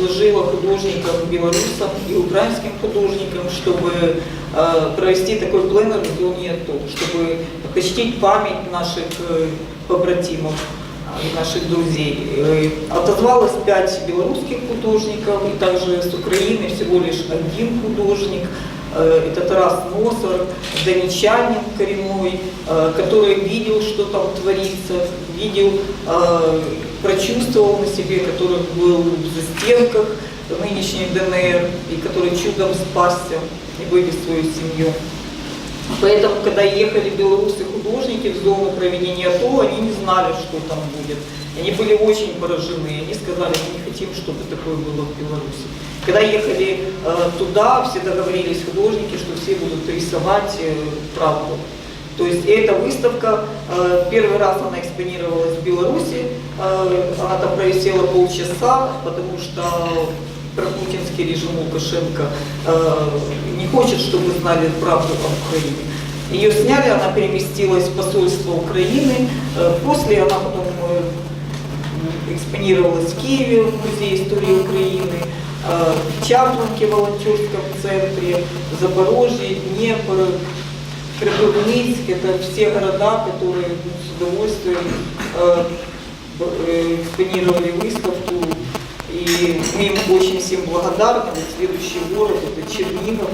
предложила художникам белорусам и украинским художникам, чтобы э, провести такой пленер в зоне АТО, чтобы почтить память наших э, побратимов и наших друзей. Э, Отозвалось пять белорусских художников, и также с Украины всего лишь один художник. Э, Это Тарас Носор, донечанин коренной, э, который видел, что там творится, видел, э, прочувствовал на себе, который был в застенках нынешней ДНР, и который чудом спасся и вывез свою семью. Поэтому, когда ехали белорусы художники в зону проведения АТО, они не знали, что там будет. Они были очень поражены. Они сказали, мы не хотим, чтобы такое было в Беларуси. Когда ехали э, туда, все договорились художники, что все будут рисовать э, правду. То есть эта выставка, э, первый раз она экспонировалась в Беларуси, э, она там провисела полчаса, потому что пропутинский режим Лукашенко э, не хочет, чтобы знали правду о Украине. Ее сняли, она переместилась в посольство Украины. Э, После она потом э, экспонировалась в Киеве, в Музее истории Украины, э, в Чапланке, в волонтерском центре, Запорожье, Днепр, Кропивницк. Это все города, которые ну, с удовольствием э, б- э, экспонировали выставку. всем благодарны. Вот следующий город это Чернигов.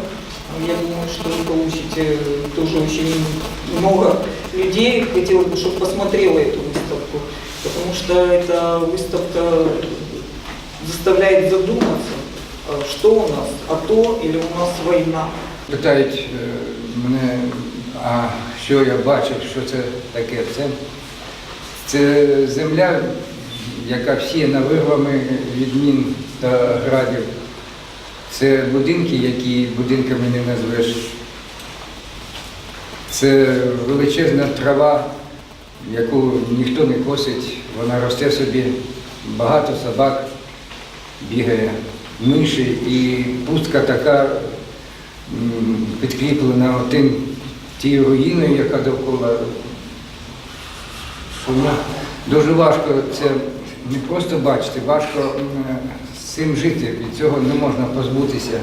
Я думаю, что вы получите тоже очень много людей. Хотела бы, чтобы посмотрела эту выставку, потому что эта выставка заставляет задуматься, а что у нас, АТО или у нас война. Питають е, мене, а що я бачив, що це таке? Це, це земля, яка всіяна вирвами від мін та градів. Це будинки, які будинками не назвеш. Це величезна трава, яку ніхто не косить, вона росте собі, багато собак бігає, миші і пустка така підкріплена тим тією руїною, яка довкола. Дуже важко це не просто бачити, важко з цим жити. Від цього не можна позбутися.